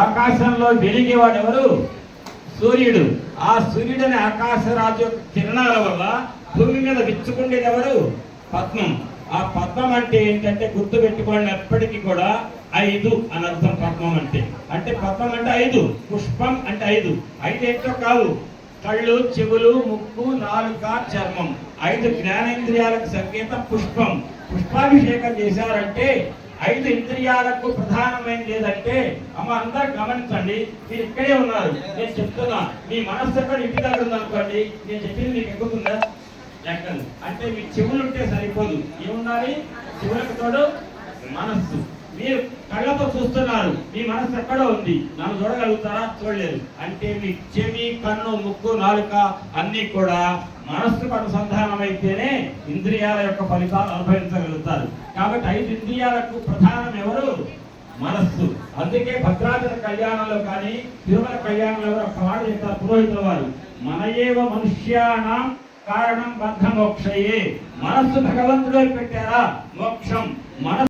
ఆకాశంలో వెలిగేవాడు ఎవరు సూర్యుడు. ఆ సూర్యుడని ఆకాశరాజు యొక్క కిరణాల వల్ల భూమి మీద విచ్చుకుండేది ఎవరు? పద్మం. ఆ పద్మం అంటే ఏంటంటే గుర్తు పెట్టుకోండి ఎప్పటికీ కూడా ఐదు అని అర్థం పద్మం అంటే. అంటే పద్మం అంటే ఐదు పుష్పం అంటే ఐదు. ఐదు ఏంటో కాదు. కళ్ళు చెవులు ముక్కు నాలుక చర్మం. ఐదు జ్ఞానేంద్రియాలకు సంకేతం పుష్పం. పుష్పాభిషేకం చేశారంటే ఐదు ఇంద్రియాలకు ప్రధానమైనది ఏదంటే అమ్మ అందరు గమనించండి మీరు ఇక్కడే ఉన్నారు నేను చెప్తున్నా మీ మనస్సు ఎక్కడ ఇంటి దగ్గర ఉందనుకోండి నేను చెప్పింది మీకు ఎక్కుతుందా? ఎక్కదు అంటే మీ చెవులు ఉంటే సరిపోదు. ఏముండాలి? చెవులకు తోడు మనస్సు. మీరు కళ్ళతో చూస్తున్నారు. మీ మనసు ఎక్కడో ఉంది. నన్ను చూడగలుగుతారా? చూడలేదు. అంటే మీ చెవి కన్ను ముక్కు నాలుక అన్నీ కూడా మనస్సుకు అనుసంధానమైతేనే అయితేనే ఇంద్రియాల యొక్క ఫలితాలు అనుభవించగలుగుతారు. కాబట్టి ఐదు ఇంద్రియాలకు ప్రధానం ఎవరు? మనస్సు. అందుకే భద్రాచల కళ్యాణంలో కానీ తిరుమల కళ్యాణంలో కూడా ఒక మాట చెప్తారు పురోహితుల వారు. మన ఏవ మనుష్యాణం కారణం బంధ మోక్షయే మనస్సు భగవంతుడే పెట్టారా? మోక్షం. మనస్సు